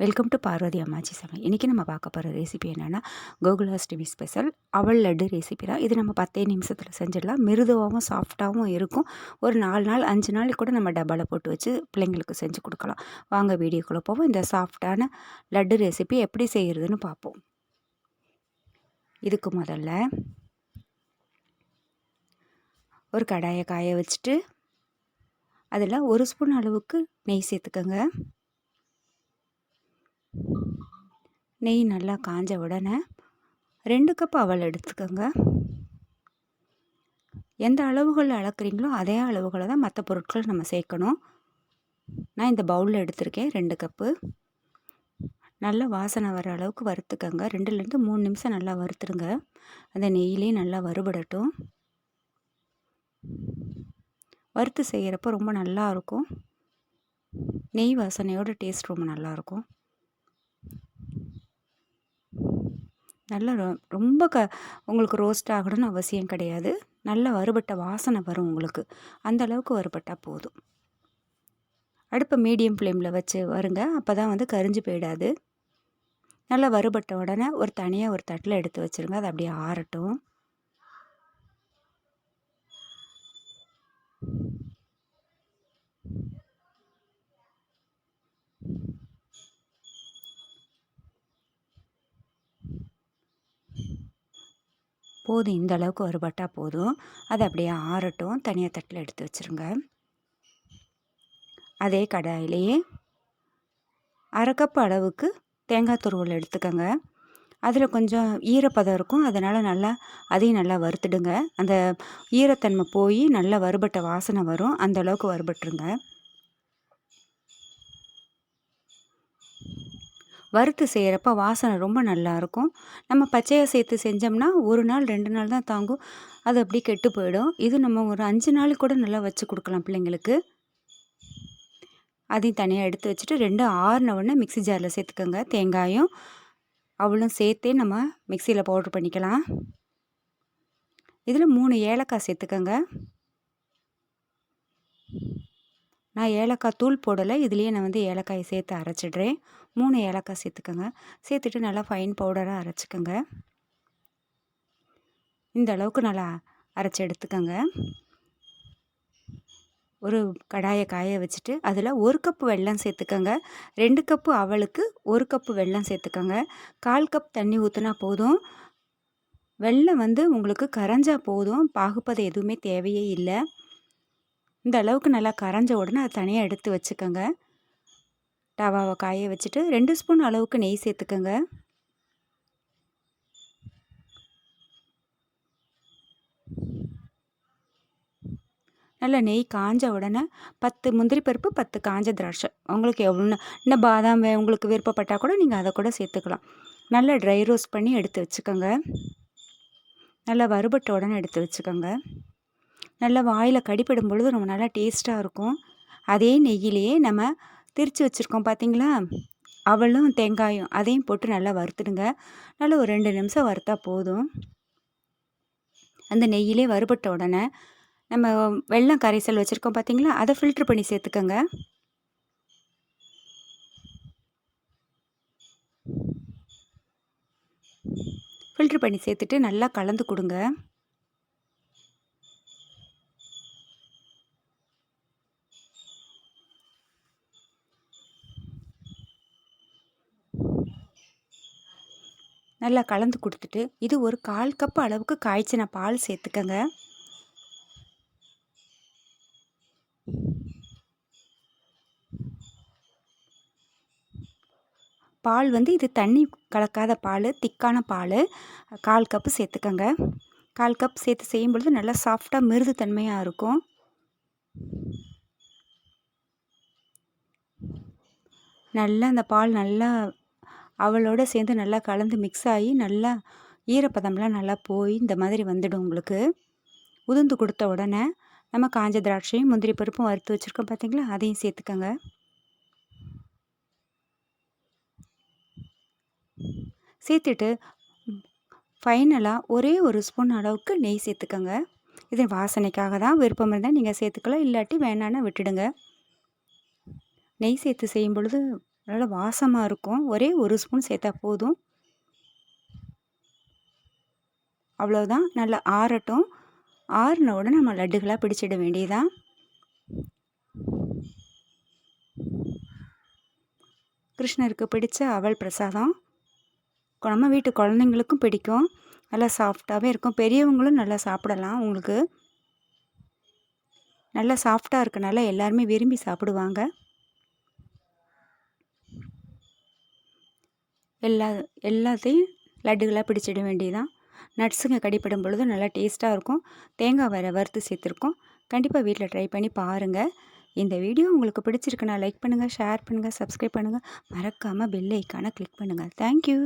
Welcome to Parvati அம்மாச்சி சமையல் இன்றைக்கி நம்ம பார்க்க போகிற ரெசிபி என்னென்னா கோகுலாஷ்டமி ஸ்பெஷல் அவள் லட்டு ரெசிபி தான். இது நம்ம பத்தே நிமிஷத்தில் செஞ்சிடலாம். மிருதுவாகவும் சாஃப்டாகவும் இருக்கும். ஒரு நாலு நாள் அஞ்சு நாள் கூட நம்ம டப்பாவில் போட்டு வச்சு பிள்ளைங்களுக்கு செஞ்சு கொடுக்கலாம். வாங்க வீடியோக்குள்ளே போவோம். இந்த சாஃப்டான லட்டு ரெசிபி எப்படி செய்கிறதுன்னு பார்ப்போம். இதுக்கு முதல்ல ஒரு கடாயை காய வச்சுட்டு அதில் ஒரு ஸ்பூன் அளவுக்கு நெய் சேர்த்துக்கோங்க. நெய் நல்லா காஞ்ச உடனே ரெண்டு கப் அவல் எடுத்துக்கோங்க. எந்த அளவுகளில் அளக்குறீங்களோ அதே அளவுகளை தான் மற்ற பொருட்கள் நம்ம சேர்க்கணும். நான் இந்த பவுலில் எடுத்திருக்கேன் ரெண்டு கப்பு நல்லா வாசனை வர அளவுக்கு வறுத்துக்கோங்க. ரெண்டுலேருந்து மூணு நிமிஷம் நல்லா வறுத்துருங்க. அந்த நெய்யிலே நல்லா வறுபடட்டும். வறுத்து செய்கிறப்ப ரொம்ப நல்லாயிருக்கும் நெய் வாசனையோட டேஸ்ட் ரொம்ப நல்லாயிருக்கும் நல்லா ரொம்ப க உங்களுக்கு ரோஸ்ட் ஆகணும்னு அவசியம் கிடையாது. நல்ல வறுபட்ட வாசனை வரும் உங்களுக்கு. அந்த அளவுக்கு வறுபட்டால் போதும். அடுப்பை மீடியம் ஃப்ளேமில் வச்சு வருங்க. அப்போ தான் வந்து கரிஞ்சு போயிடாது. நல்லா வறுபட்ட உடனே ஒரு தனியாக ஒரு தட்டில் எடுத்து வச்சுருங்க. அது அப்படியே ஆறட்டும். போதும் இந்த அளவுக்கு வறுபட்டால் போதும். அதை அப்படியே ஆறட்டும். தனியாக தட்டில் எடுத்து வச்சுருங்க. அதே கடாயிலேயே அரை கப் அளவுக்கு தேங்காய் துருவல் எடுத்துக்கோங்க. அதில் கொஞ்சம் ஈரப்பதம் இருக்கும். அதனால் நல்லா அதையும் நல்லா வறுத்துடுங்க. அந்த ஈரத்தன்மை போய் நல்லா வறுபட்ட வாசனை வரும். அந்த அளவுக்கு வறுபட்டுருங்க. வறுத்து செய்கிறப்ப வாசனை ரொம்ப நல்லாயிருக்கும் நம்ம பச்சையாக சேர்த்து செஞ்சோம்னா ஒரு நாள் ரெண்டு நாள் தான் தாங்கும். அது அப்படியே கெட்டு போயிடும். இது நம்ம ஒரு அஞ்சு நாள் கூட நல்லா வச்சு கொடுக்கலாம் பிள்ளைங்களுக்கு. அதையும் தனியாக எடுத்து வச்சுட்டு ரெண்டு ஆறுன உடனே மிக்சி ஜாரில் சேர்த்துக்கோங்க. தேங்காயும் அவளும் சேர்த்தே நம்ம மிக்சியில் பவுட்ரு பண்ணிக்கலாம். இதில் மூணு ஏலக்காய் சேர்த்துக்கோங்க. நான் ஏலக்காய் தூள் போடலை. இதுலேயே நான் வந்து ஏலக்காயை சேர்த்து அரைச்சிடுறேன். மூணு ஏலக்காய் சேர்த்துக்கோங்க. சேர்த்துட்டு நல்லா ஃபைன் பவுடராக அரைச்சிக்கோங்க. இந்த அளவுக்கு நல்லா அரைச்சி எடுத்துக்கோங்க. ஒரு கடாயை காய வச்சுட்டு அதில் ஒரு கப்பு வெல்லம் சேர்த்துக்கோங்க. ரெண்டு கப்பு அவளுக்கு ஒரு கப்பு வெல்லம் சேர்த்துக்கோங்க. கால் கப் தண்ணி ஊற்றினா போதும். வெள்ளம் வந்து உங்களுக்கு கரைஞ்சா போதும். பாகுப்பதை எதுவுமே தேவையே இல்லை. இந்த அளவுக்கு நல்லா கரைஞ்ச உடனே அதை தனியாக எடுத்து வச்சுக்கோங்க. டவாவை காய வச்சுட்டு ரெண்டு ஸ்பூன் அளவுக்கு நெய் சேர்த்துக்கோங்க. நல்லா நெய் காஞ்ச உடனே பத்து முந்திரி பருப்பு பத்து காஞ்ச திராட்சை. உங்களுக்கு எவ்வளோ இன்னும் பாதாம் உங்களுக்கு விருப்பப்பட்டால் கூட நீங்கள் அதை கூட சேர்த்துக்கலாம். நல்லா ட்ரை ரோஸ்ட் பண்ணி எடுத்து வச்சுக்கோங்க. நல்லா வறுபட்ட உடனே எடுத்து வச்சுக்கோங்க. நல்லா வாயில் கடிப்படும் பொழுது ரொம்ப நல்லா டேஸ்ட்டாக இருக்கும். அதே நெய்யிலேயே நம்ம திரித்து வச்சுருக்கோம் பார்த்தீங்களா அவளும் தேங்காயும் அதையும் போட்டு நல்லா வறுத்துடுங்க. நல்லா ஒரு ரெண்டு நிமிஷம் வறுத்தா போதும். அந்த நெய்யிலே வறுபட்ட உடனே நம்ம வெள்ளம் கரைசல் வச்சுருக்கோம் பார்த்தீங்களா அதை ஃபில்ட்ரு பண்ணி சேர்த்துக்கோங்க. ஃபில்ட்ரு பண்ணி சேர்த்துட்டு நல்லா கலந்து கொடுங்க. நல்லா கலந்து கொடுத்துட்டு இது ஒரு கால் கப் அளவுக்கு காய்ச்சின பால் சேர்த்துக்கங்க. பால் வந்து இது தண்ணி கலக்காத பால் திக்கான பால் கால் கப்பு சேர்த்துக்கங்க. கால் கப் சேர்த்து செய்யும் பொழுது நல்லா சாஃப்டாக மிருது தன்மையாக இருக்கும். நல்லா அந்த பால் நல்லா அவளோட சேர்ந்து நல்லா கலந்து மிக்ஸ் ஆகி நல்லா ஈரப்பதம்லாம் நல்லா போய் இந்த மாதிரி வந்துடும் உங்களுக்கு. உதிர்ந்து கொடுத்த உடனே நம்ம காஞ்ச திராட்சையும் முந்திரி பருப்பும் வறுத்து வச்சுருக்கோம் பார்த்தீங்களா அதையும் சேர்த்துக்கோங்க. சேர்த்துட்டு ஃபைனலாக ஒரே ஒரு ஸ்பூன் அளவுக்கு நெய் சேர்த்துக்கோங்க. இது வாசனைக்காக தான் விருப்பம் இருந்தால் நீங்கள் சேர்த்துக்கலாம் இல்லாட்டி வேணான்னா விட்டுடுங்க. நெய் சேர்த்து செய்யும் பொழுது நல்லா வாசமாக இருக்கும். ஒரே ஒரு ஸ்பூன் சேர்த்தா போதும். அவ்வளோதான் நல்லா ஆறட்டும். ஆறின உடனே நம்ம லட்டுகளாக பிடிச்சிட வேண்டியதான் கிருஷ்ணருக்கு பிடிச்ச அவல் பிரசாதம். நம்ம வீட்டு குழந்தைங்களுக்கும் பிடிக்கும். நல்லா சாஃப்டாகவே இருக்கும். பெரியவங்களும் நல்லா சாப்பிடலாம் உங்களுக்கு. நல்லா சாஃப்டாக இருக்கனால எல்லாருமே விரும்பி சாப்பிடுவாங்க. எல்லா எல்லாத்தையும் லட்டுகளாக பிடிச்சிட வேண்டியதான் நட்ஸுங்க கடிப்படும் பொழுது நல்லா டேஸ்ட்டாக இருக்கும். தேங்காய் வர வறுத்து சேர்த்துருக்கோம். கண்டிப்பாக வீட்டில் ட்ரை பண்ணி பாருங்கள் இந்த வீடியோ உங்களுக்கு பிடிச்சிருக்குன்னா லைக் பண்ணுங்கள் ஷேர் பண்ணுங்கள் சப்ஸ்கிரைப் பண்ணுங்கள் மறக்காமல் பெல் ஐக்கானை கிளிக் பண்ணுங்கள் தேங்க்யூ